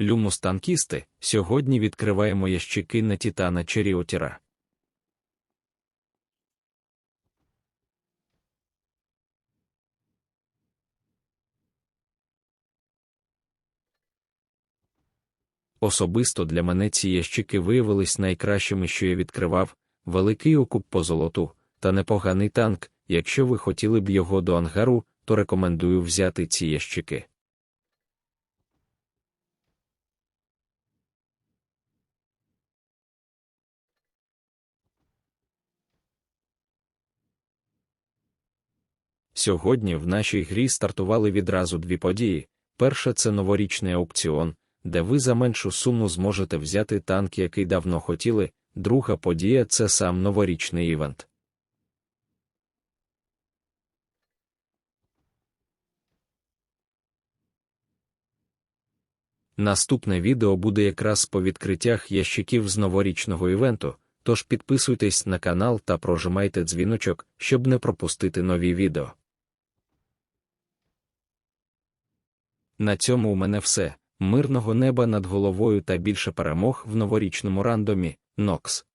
Люмус танкісти, сьогодні відкриваємо ящики на Титана Черіотіра. Особисто для мене ці ящики виявились найкращими, що я відкривав, великий окуп по золоту, та непоганий танк. Якщо ви хотіли б його до ангару, то рекомендую взяти ці ящики. Сьогодні в нашій грі стартували відразу дві події. Перша це новорічний аукціон, де ви за меншу суму зможете взяти танк, який давно хотіли. Друга подія це сам новорічний івент. Наступне відео буде якраз по відкриттях ящиків з новорічного івенту, тож підписуйтесь на канал та прожимайте дзвіночок, щоб не пропустити нові відео. На цьому у мене все. Мирного неба над головою та більше перемог в новорічному рандомі. Нокс.